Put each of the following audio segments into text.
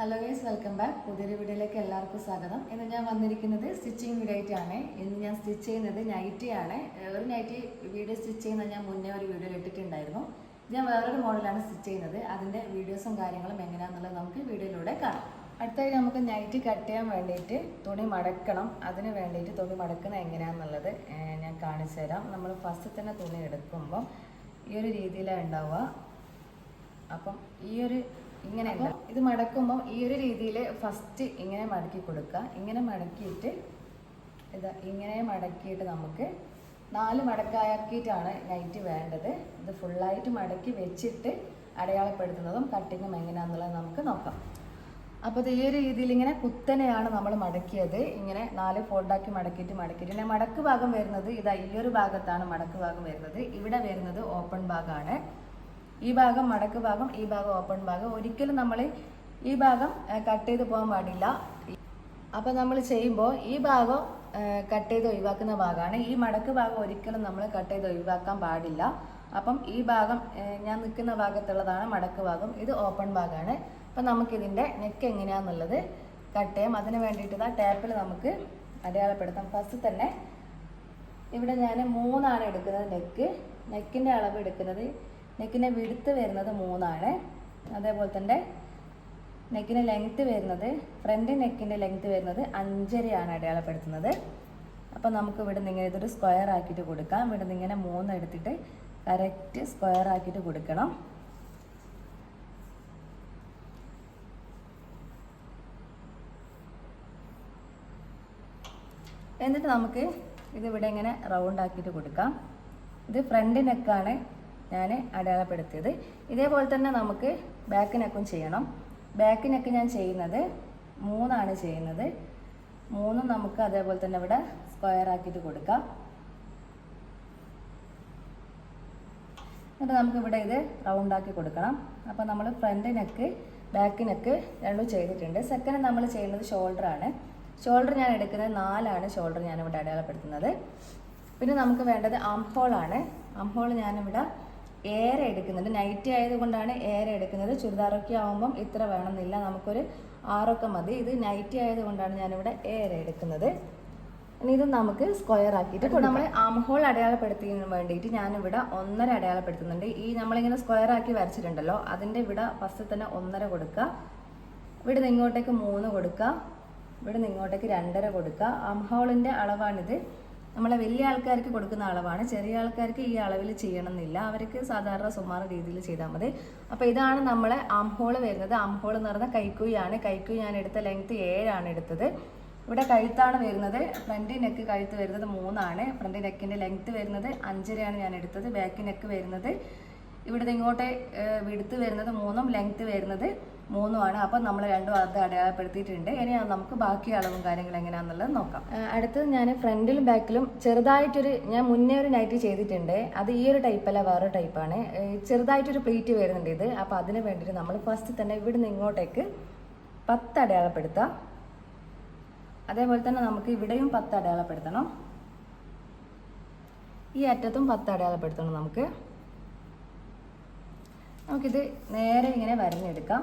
Hello guys welcome back പുതിയൊരു വീഡിയോയിലേക്ക് എല്ലാവർക്കും സ്വാഗതം. ഇന്ന് ഞാൻ വന്നിരിക്കുന്നത് സ്റ്റിച്ചിങ് വീഡിയോ ഇന്ന് ഞാൻ സ്റ്റിച്ച് ചെയ്യുന്നത് നൈറ്റി ആണ്. ഒരു നൈറ്റി വീഡിയോ സ്റ്റിച്ച് ചെയ്യുന്നത് ഞാൻ മുന്നേ ഒരു വീഡിയോ ഇട്ടിട്ടുണ്ടായിരുന്നു. ഞാൻ വേറൊരു മോഡലാണ് സ്റ്റിച്ച് ചെയ്യുന്നത്. അതിന്റെ വീഡിയോസും കാര്യങ്ങളും എങ്ങനെയാണെന്നുള്ളത് നമുക്ക് വീഡിയോയിലൂടെ കാണാം. അടുത്തായി നമുക്ക് നൈറ്റി കട്ട് ചെയ്യാൻ വേണ്ടിയിട്ട് തുണി മടക്കണം. അതിന് വേണ്ടിയിട്ട് തുണി മടക്കുന്നത് എങ്ങനെയാണെന്നുള്ളത് ഞാൻ കാണിച്ചു തരാം. നമ്മൾ ഫസ്റ്റ് തന്നെ തുണി എടുക്കുമ്പം ഈ ഒരു രീതിയിലാണ് ഉണ്ടാവുക. അപ്പം ഈ ഒരു ഇങ്ങനെ ഇത് മടക്കുമ്പോൾ ഈ ഒരു രീതിയിൽ ഫസ്റ്റ് ഇങ്ങനെ മടക്കി കൊടുക്കുക. ഇങ്ങനെ മടക്കിയിട്ട് ഇതാ ഇങ്ങനെ മടക്കിയിട്ട് നമുക്ക് നാല് മടക്കാക്കിയിട്ടാണ് നൈറ്റ് വേണ്ടത്. ഇത് ഫുള്ളായിട്ട് മടക്കി വെച്ചിട്ട് അടയാളപ്പെടുത്തുന്നതും കട്ടിങ്ങും എങ്ങനെയാണെന്നുള്ളത് നമുക്ക് നോക്കാം. അപ്പോൾ ഇത് ഈ ഒരു രീതിയിൽ ഇങ്ങനെ കുത്തനെയാണ് നമ്മൾ മടക്കിയത്. ഇങ്ങനെ നാല് ഫോൾഡാക്കി മടക്കിയിട്ട് മടക്കിയിട്ട്. പിന്നെ മടക്ക് ഭാഗം വരുന്നത് ഇതാ ഈ ഒരു ഭാഗത്താണ് മടക്ക് ഭാഗം വരുന്നത്. ഇവിടെ വരുന്നത് ഓപ്പൺ ഭാഗമാണ് ഈ ഭാഗം മടക്ക് ഭാഗം ഈ ഭാഗം ഓപ്പൺ ഭാഗം. ഒരിക്കലും നമ്മൾ ഈ ഭാഗം കട്ട് ചെയ്ത് പോകാൻ പാടില്ല. അപ്പോൾ നമ്മൾ ചെയ്യുമ്പോൾ ഈ ഭാഗം കട്ട് ചെയ്ത് ഒഴിവാക്കുന്ന ഭാഗമാണ്. ഈ മടക്ക് ഭാഗം ഒരിക്കലും നമ്മൾ കട്ട് ചെയ്ത് ഒഴിവാക്കാൻ പാടില്ല. അപ്പം ഈ ഭാഗം ഞാൻ നിൽക്കുന്ന ഭാഗത്തുള്ളതാണ് മടക്ക് ഭാഗം. ഇത് ഓപ്പൺ ഭാഗമാണ്. അപ്പം നമുക്കിതിന്റെ നെക്ക് എങ്ങനെയാണെന്നുള്ളത് കട്ട് ചെയ്യാം. അതിന് വേണ്ടിയിട്ട് ആ ടേപ്പിൽ നമുക്ക് അടയാളപ്പെടുത്താം. ഫസ്റ്റ് തന്നെ ഇവിടെ ഞാൻ മൂന്നാണ് എടുക്കുന്നത് നെക്ക് നെക്കിന്റെ അളവ് എടുക്കുന്നത് നെക്കിന്റെ വിടുത്ത് വരുന്നത് മൂന്നാണ്. അതേപോലെ തന്നെ നെക്കിന്റെ ലെങ്ത്ത് വരുന്നത് ഫ്രണ്ട് നെക്കിന്റെ ലെങ്ത്ത് വരുന്നത് അഞ്ചരയാണ് അടയാളപ്പെടുത്തുന്നത്. അപ്പോൾ നമുക്ക് ഇവിടെ നിന്ന് ഇതൊരു സ്ക്വയർ ആക്കിയിട്ട് കൊടുക്കാം. ഇവിടെ നിന്ന് ഇങ്ങനെ മൂന്ന് എടുത്തിട്ട് കറക്റ്റ് സ്ക്വയർ ആക്കിയിട്ട് കൊടുക്കണം. എന്നിട്ട് നമുക്ക് ഇതിവിടെ ഇങ്ങനെ റൗണ്ട് ആക്കിയിട്ട് കൊടുക്കാം. ഇത് ഫ്രണ്ട് നെക്കാണ് ഞാൻ അടയാളപ്പെടുത്തിയത്. ഇതേപോലെ തന്നെ നമുക്ക് ബാക്ക് നെക്കും ചെയ്യണം. ബാക്ക് നെക്ക് ഞാൻ ചെയ്യുന്നത് മൂന്നാണ് ചെയ്യുന്നത്. മൂന്നും നമുക്ക് അതേപോലെ തന്നെ ഇവിടെ സ്ക്വയർ ആക്കിയിട്ട് കൊടുക്കാം. എന്നിട്ട് നമുക്ക് ഇവിടെ ഇത് റൗണ്ട് ആക്കി കൊടുക്കണം. അപ്പോൾ നമ്മൾ ഫ്രണ്ട് നെക്ക് ബാക്ക് നെക്ക് രണ്ടും ചെയ്തിട്ടുണ്ട്. സെക്കൻഡ് നമ്മൾ ചെയ്യുന്നത് ഷോൾഡർ ആണ്. ഷോൾഡർ ഞാൻ എടുക്കുന്നത് നാലാണ്. ഷോൾഡർ ഞാനിവിടെ അടയാളപ്പെടുത്തുന്നത്. പിന്നെ നമുക്ക് വേണ്ടത് ആം ആണ്. ആം ഹോൾ ഞാനിവിടെ ഏറെ എടുക്കുന്നുണ്ട് നൈറ്റി ആയതുകൊണ്ടാണ് ഏറെ എടുക്കുന്നത്. ചുരിദാറൊക്കെ ആകുമ്പം ഇത്ര വേണമെന്നില്ല. നമുക്കൊരു ആറൊക്കെ മതി. ഇത് നൈറ്റി ആയതുകൊണ്ടാണ് ഞാനിവിടെ ഏറെ എടുക്കുന്നത്. ഇനി ഇത് നമുക്ക് സ്ക്വയർ ആക്കിയിട്ട് നമ്മൾ ആം ഹോൾ അടയാളപ്പെടുത്തുന്നതിന് വേണ്ടിയിട്ട് ഞാനിവിടെ ഒന്നര അടയാളപ്പെടുത്തുന്നുണ്ട്. ഈ നമ്മളിങ്ങനെ സ്ക്വയർ ആക്കി വരച്ചിട്ടുണ്ടല്ലോ അതിന്റെ ഇവിടെ ഫസ്റ്റ് തന്നെ ഒന്നര കൊടുക്കുക. ഇവിടെ നിന്ന് ഇങ്ങോട്ടേക്ക് മൂന്ന് കൊടുക്കുക. ഇവിടെ നിന്ന് ഇങ്ങോട്ടേക്ക് രണ്ടര കൊടുക്കുക. ആം ഹോളിന്റെ അളവാണിത്. നമ്മളെ വലിയ ആൾക്കാർക്ക് കൊടുക്കുന്ന അളവാണ്. ചെറിയ ആൾക്കാർക്ക് ഈ അളവിൽ ചെയ്യണം എന്നില്ല അവർക്ക് സാധാരണ സുമാർ രീതിയിൽ ചെയ്താൽ മതി. അപ്പോൾ ഇതാണ് നമ്മളെ ആംഹോൾ വരുന്നത്. ആംഹോൾ എന്ന് പറഞ്ഞാൽ കൈക്കുഴിയാണ് കൈക്കുഴി ഞാൻ എടുത്ത ലെങ്ത് ഏഴാണ് എടുത്തത്. ഇവിടെ കഴുത്താണ് വരുന്നത്. ഫ്രണ്ട് നെക്ക് കഴുത്ത് വരുന്നത് മൂന്നാണ്. ഫ്രണ്ട് നെക്കിന്റെ ലെങ്ത്ത് വരുന്നത് അഞ്ചരയാണ് ഞാൻ എടുത്തത്. ബാക്ക് നെക്ക് വരുന്നത്. ഇവിടുന്ന് ഇങ്ങോട്ട് വിടുത്ത് വരുന്നത് മൂന്നും ലെങ്ത്ത് വരുന്നത് മൂന്നുമാണ്. അപ്പം നമ്മൾ രണ്ടും അത് അടയാളപ്പെടുത്തിയിട്ടുണ്ട്. ഇനി നമുക്ക് ബാക്കി അളവും കാര്യങ്ങളും എങ്ങനെയാണെന്നുള്ളത് നോക്കാം. അടുത്തത് ഞാൻ ഫ്രണ്ടിലും ബാക്കിലും ചെറുതായിട്ടൊരു ഞാൻ മുന്നേ ഒരു നൈറ്റ് ചെയ്തിട്ടുണ്ട്. അത് ഈ ഒരു ടൈപ്പല്ല വേറൊരു ടൈപ്പാണ് ചെറുതായിട്ടൊരു പ്ലേറ്റ് വരുന്നുണ്ട് ഇത്. അപ്പോൾ അതിന് വേണ്ടിയിട്ട് നമ്മൾ ഫസ്റ്റ് തന്നെ ഇവിടുന്ന് ഇങ്ങോട്ടേക്ക് പത്ത് അടയാളപ്പെടുത്താം. അതേപോലെ തന്നെ നമുക്ക് ഇവിടെയും പത്ത് അടയാളപ്പെടുത്തണം. ഈ അറ്റത്തും പത്ത് അടയാളപ്പെടുത്തണം നമുക്ക്. നമുക്കിത് നേരെ ഇങ്ങനെ വരഞ്ഞെടുക്കാം.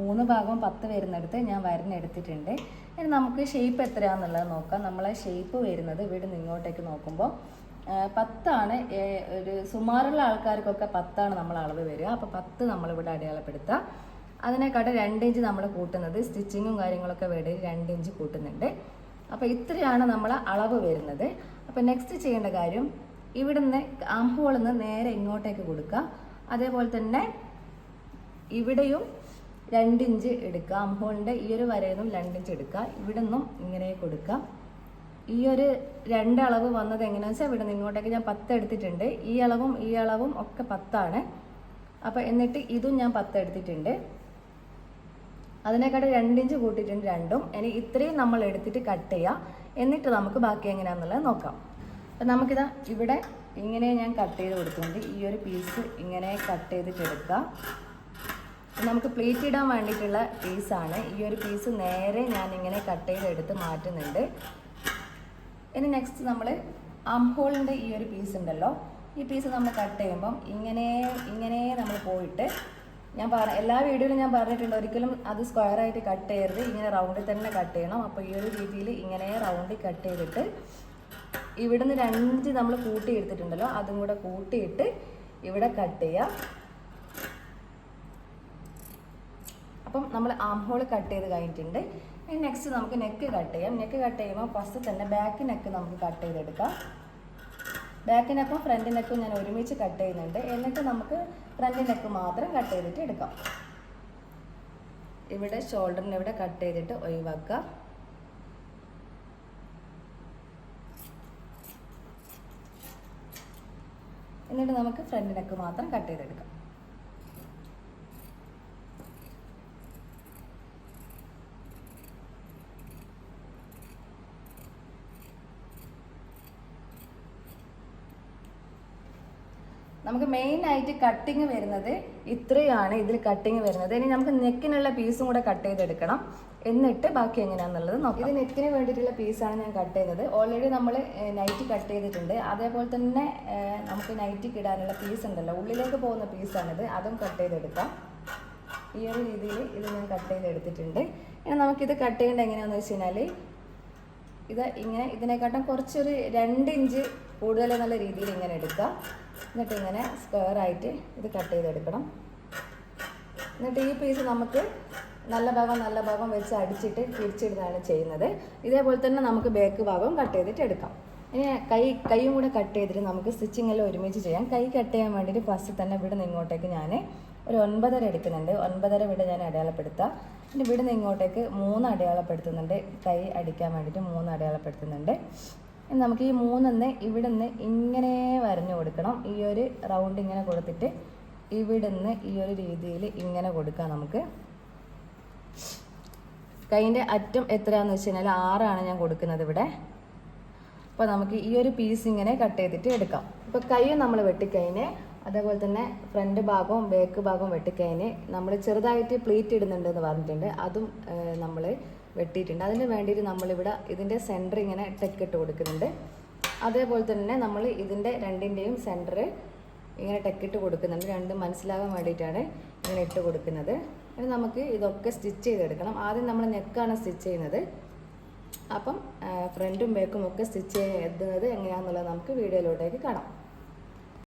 മൂന്ന് ഭാഗവും പത്ത് വരുന്നിടത്ത് ഞാൻ വരഞ്ഞെടുത്തിട്ടുണ്ട് ഇനി നമുക്ക് ഷേപ്പ് എത്രയാണെന്നുള്ളത് നോക്കാം. നമ്മളെ ഷേപ്പ് വരുന്നത് ഇവിടെ നിന്ന് ഇങ്ങോട്ടേക്ക് നോക്കുമ്പോൾ പത്താണ് ഒരു സുമാറുള്ള ആൾക്കാർക്കൊക്കെ പത്താണ് നമ്മൾ അളവ് വരിക. അപ്പോൾ പത്ത് നമ്മളിവിടെ അടയാളപ്പെടുത്തുക. അതിനെക്കാട്ട് രണ്ട് ഇഞ്ച് നമ്മൾ കൂട്ടുന്നത് സ്റ്റിച്ചിങ്ങും കാര്യങ്ങളൊക്കെ വേണ്ടി രണ്ട് ഇഞ്ച് കൂട്ടുന്നുണ്ട്. അപ്പോൾ ഇത്രയാണ് നമ്മൾ അളവ് വരുന്നത്. അപ്പോൾ നെക്സ്റ്റ് ചെയ്യേണ്ട കാര്യം ഇവിടുന്ന് ആംഹോളിൽ നിന്ന് നേരെ ഇങ്ങോട്ടേക്ക് കൊടുക്കുക. അതേപോലെ തന്നെ ഇവിടെയും രണ്ട് ഇഞ്ച് എടുക്കുക. അംഹോളിന്റെ ഈ ഒരു വരയിൽ നിന്നും ഇഞ്ച് എടുക്കുക. ഇവിടെ നിന്നും ഇങ്ങനെ കൊടുക്കുക. ഈ ഒരു രണ്ട് അളവ് വന്നത് എങ്ങനെയാണെന്ന് വെച്ചാൽ ഇവിടെ നിന്ന് ഇങ്ങോട്ടേക്ക് ഞാൻ പത്ത് എടുത്തിട്ടുണ്ട്. ഈ അളവും ഈ അളവും ഒക്കെ പത്താണ്. അപ്പോൾ എന്നിട്ട് ഇതും ഞാൻ പത്ത് എടുത്തിട്ടുണ്ട്. അതിനെക്കാട്ട് രണ്ട് ഇഞ്ച് കൂട്ടിയിട്ടുണ്ട് രണ്ടും. ഇനി ഇത്രയും നമ്മൾ എടുത്തിട്ട് കട്ട് ചെയ്യുക എന്നിട്ട് നമുക്ക് ബാക്കി എങ്ങനെയാണെന്നുള്ളത് നോക്കാം. അപ്പം നമുക്കിതാ ഇവിടെ ഇങ്ങനെ ഞാൻ കട്ട് ചെയ്ത് കൊടുത്തിട്ടുണ്ട്. ഈ ഒരു പീസ് ഇങ്ങനെ കട്ട് ചെയ്തിട്ട് എടുക്കുക. നമുക്ക് പ്ലേറ്റ് ഇടാൻ വേണ്ടിയിട്ടുള്ള പീസാണ് ഈ ഒരു പീസ് നേരെ ഞാൻ ഇങ്ങനെ കട്ട് ചെയ്തെടുത്ത് മാറ്റുന്നുണ്ട്. ഇനി നെക്സ്റ്റ് നമ്മൾ ആംഹോളിന്റെ ഈ ഒരു പീസ് ഉണ്ടല്ലോ. ഈ പീസ് നമ്മൾ കട്ട് ചെയ്യുമ്പം ഇങ്ങനെ ഇങ്ങനെ നമ്മൾ പോയിട്ട് ഞാൻ പറ എല്ലാ വീഡിയോയിലും ഞാൻ പറഞ്ഞിട്ടുണ്ട് ഒരിക്കലും അത് സ്ക്വയർ ആയിട്ട് കട്ട് ചെയ്യരുത്. ഇങ്ങനെ റൗണ്ടിൽ തന്നെ കട്ട് ചെയ്യണം. അപ്പോൾ ഈ ഒരു രീതിയിൽ ഇങ്ങനെ റൗണ്ടിൽ കട്ട് ചെയ്തിട്ട് ഇവിടുന്ന് രണ്ട് നമ്മൾ കൂട്ടി എടുത്തിട്ടുണ്ടല്ലോ അതും കൂടെ കൂട്ടിയിട്ട് ഇവിടെ കട്ട് ചെയ്യാം. അപ്പം നമ്മൾ ആം ഹോൾ കട്ട് ചെയ്ത് കഴിഞ്ഞിട്ടുണ്ട്. ഇനി നെക്സ്റ്റ് നമുക്ക് നെക്ക് കട്ട് ചെയ്യാം. നെക്ക് കട്ട് ചെയ്യുമ്പോൾ ഫസ്റ്റ് തന്നെ ബാക്ക് നെക്ക് നമുക്ക് കട്ട് ചെയ്തെടുക്കാം. ബാക്ക് നെക്കും ഫ്രണ്ട് നെക്കും ഞാൻ ഒരുമിച്ച് കട്ട് ചെയ്യുന്നുണ്ട്. എന്നിട്ട് നമുക്ക് ഫ്രണ്ട് നെക്ക് മാത്രം കട്ട് ചെയ്തിട്ട് എടുക്കാം. ഇവിടെ ഷോൾഡറിന് ഇവിടെ കട്ട് ചെയ്തിട്ട് ഒഴിവാക്കുക. എന്നിട്ട് നമുക്ക് ഫ്രണ്ട് നെക്ക് മാത്രം കട്ട് ചെയ്തെടുക്കാം. നമുക്ക് മെയിൻ ആയിട്ട് കട്ടിങ് വരുന്നത് ഇത്രയാണ് ഇതിൽ കട്ടിങ് വരുന്നത്. ഇനി നമുക്ക് നെക്കിനുള്ള പീസും കൂടെ കട്ട് ചെയ്തെടുക്കണം. എന്നിട്ട് ബാക്കി എങ്ങനെയാണെന്നുള്ളത് നോക്കാം. ഇത് നെക്കിന് വേണ്ടിയിട്ടുള്ള പീസാണ് ഞാൻ കട്ട് ചെയ്തത്. ഓൾറെഡി നമ്മൾ നൈറ്റ് കട്ട് ചെയ്തിട്ടുണ്ട്. അതേപോലെ തന്നെ നമുക്ക് നൈറ്റിക്ക് ഇടാനുള്ള പീസ് ഉണ്ടല്ലോ. ഉള്ളിലേക്ക് പോകുന്ന പീസാണിത് അതും കട്ട് ചെയ്തെടുക്കാം. ഈ ഒരു രീതിയിൽ ഇത് ഞാൻ കട്ട് ചെയ്തെടുത്തിട്ടുണ്ട്. ഇനി നമുക്കിത് കട്ട് ചെയ്യേണ്ടത് എങ്ങനെയാണെന്ന് വെച്ച് കഴിഞ്ഞാൽ ഇത് ഇങ്ങനെ ഇതിനെക്കാട്ടും കുറച്ചൊരു രണ്ട് ഇഞ്ച് കൂടുതൽ നല്ല രീതിയിൽ ഇങ്ങനെ എടുക്കുക എന്നിട്ട് ഇങ്ങനെ സ്ക്വയർ ആയിട്ട് ഇത് കട്ട് ചെയ്തെടുക്കണം. എന്നിട്ട് ഈ പീസ് നമുക്ക് നല്ല ഭാഗം നല്ല ഭാഗം വെച്ച് അടിച്ചിട്ട് തിരിച്ചിടുന്നതാണ് ചെയ്യുന്നത്. ഇതേപോലെ തന്നെ നമുക്ക് ബാക്ക് ഭാഗവും കട്ട് ചെയ്തിട്ട് എടുക്കാം. ഇനി കൈ കൈയും കൂടെ കട്ട് ചെയ്തിട്ട് നമുക്ക് സ്റ്റിച്ചിങ് എല്ലാം ഒരുമിച്ച് ചെയ്യാം. കൈ കട്ട് ചെയ്യാൻ വേണ്ടിയിട്ട് ഫസ്റ്റ് തന്നെ ഇവിടെ ഇങ്ങോട്ടേക്ക് ഞാൻ ഒരു ഒൻപതര എടുക്കുന്നുണ്ട്. ഒൻപതര ഇവിടെ ഞാൻ അടയാളപ്പെടുത്താം. പിന്നെ ഇവിടെ ഇങ്ങോട്ടേക്ക് മൂന്ന് അടയാളപ്പെടുത്തുന്നുണ്ട്. കൈ അടിക്കാൻ വേണ്ടിയിട്ട് മൂന്ന് അടയാളപ്പെടുത്തുന്നുണ്ട്. ഇനി നമുക്ക് ഈ മൂന്നെന്ന് ഇവിടെ നിന്ന് ഇങ്ങനെ വരഞ്ഞു കൊടുക്കണം. ഈ ഒരു റൗണ്ട് ഇങ്ങനെ കൊടുത്തിട്ട് ഇവിടെ നിന്ന് ഈ ഒരു രീതിയിൽ ഇങ്ങനെ കൊടുക്കാം നമുക്ക്. കൈന്റെ അറ്റം എത്രയാണെന്ന് വെച്ച് കഴിഞ്ഞാൽ ആറാണ് ഞാൻ കൊടുക്കുന്നത് ഇവിടെ. അപ്പോൾ നമുക്ക് ഈ ഒരു പീസ് ഇങ്ങനെ കട്ട് ചെയ്തിട്ട് എടുക്കാം. ഇപ്പോൾ കൈയും നമ്മൾ വെട്ടിക്കഴിഞ്ഞ് അതേപോലെ തന്നെ ഫ്രണ്ട് ഭാഗവും ബാക്ക് ഭാഗവും വെട്ടിക്കഴിഞ്ഞ് നമ്മൾ ചെറുതായിട്ട് പ്ലീറ്റ് ഇടുന്നുണ്ടെന്ന് പറഞ്ഞിട്ടുണ്ട്. അതും നമ്മൾ വെട്ടിയിട്ടുണ്ട്. അതിന് വേണ്ടിയിട്ട് നമ്മളിവിടെ ഇതിന്റെ സെന്റർ ഇങ്ങനെ ടെക്കിട്ട് കൊടുക്കുന്നുണ്ട്. അതേപോലെ തന്നെ നമ്മൾ ഇതിന്റെ രണ്ടിന്റെയും സെന്റർ ഇങ്ങനെ ടെക്കിട്ട് കൊടുക്കുന്നുണ്ട്. രണ്ടും മനസ്സിലാകാൻ വേണ്ടിയിട്ടാണ് ഇങ്ങനെ ഇട്ട് കൊടുക്കുന്നത്. ഇനി നമുക്ക് ഇതൊക്കെ സ്റ്റിച്ച് ചെയ്തെടുക്കണം. ആദ്യം നമ്മൾ നെക്കാണ് സ്റ്റിച്ച് ചെയ്യുന്നത്. അപ്പം ഫ്രണ്ടും ബാക്കും ഒക്കെ സ്റ്റിച്ച് ചെയ്യുന്നത് എങ്ങനെയാണെന്നുള്ളത് നമുക്ക് വീഡിയോയിലോട്ടേക്ക് കാണാം.